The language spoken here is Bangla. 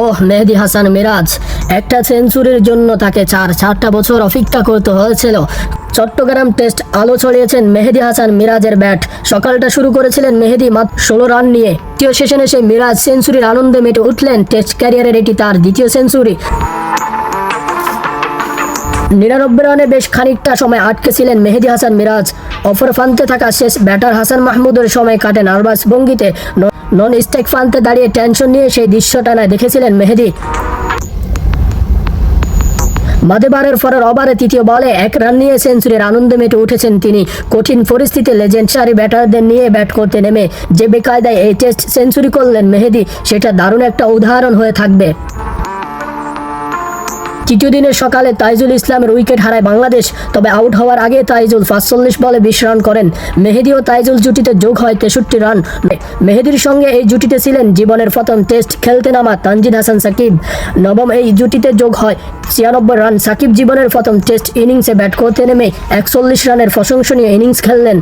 ওহ, মেহেদি হাসান মিরাজ, একটা সেঞ্চুরির জন্য তাকে চার, চারটা বছর অপেক্ষা করতে হয়েছিল। চট্টগ্রাম টেস্ট আলো ছড়িয়েছেন মেহেদি হাসান মিরাজের ব্যাট। সকালটা শুরু করেছিলেন মেহেদি মাত্র ষোলো রান নিয়ে। দ্বিতীয় সেশনে এসে মিরাজ সেঞ্চুরির আনন্দে মেটে উঠলেন টেস্ট ক্যারিয়ারের এটি তার দ্বিতীয় সেঞ্চুরি। নিরানব্বই রানে বেশ খানিকটা সময় আটকে ছিলেন মেহেদি হাসান মিরাজ। অফর ফান্তে থাকা শেষ ব্যাটার হাসান মাহমুদের সময় কাটে নার্ভাস ভঙ্গিতে। নন স্টেক ফান্তে দাঁড়িয়ে টেনশন নিয়ে সেই দৃশ্যটা না দেখেছিলেন মেহেদি। মাদেবারের পরের ওভারে তৃতীয় বলে এক রান নিয়ে সেঞ্চুরির আনন্দে মেতে উঠেছেন তিনি। কঠিন পরিস্থিতিতে লেজেন্ড সারি ব্যাটারদের নিয়ে ব্যাট করতে নেমে যে বেকায়দায় এই টেস্ট সেঞ্চুরি করলেন মেহেদি, সেটা দারুণ একটা উদাহরণ হয়ে থাকবে। তৃতীয় দিনের সকালে তাইজুল ইসলামের উইকেট হারায় বাংলাদেশ, তবে আউট হওয়ার আগে তাইজুল পাঁচচল্লিশ বলে বিশ রান করেন। মেহেদি ও তাইজুল জুটিতে যোগ হয় তেষট্টি রান। মেহেদির সঙ্গে এই জুটিতে ছিলেন জীবনের প্রথম টেস্ট খেলতে নামা তানজিদ হাসান সাকিব। নবম এই জুটিতে যোগ হয় ছিয়ানব্বই রান। সাকিব জীবনের প্রথম টেস্ট ইনিংসে ব্যাট করতে নেমে একচল্লিশ রানের প্রশংসনীয় ইনিংস খেললেন।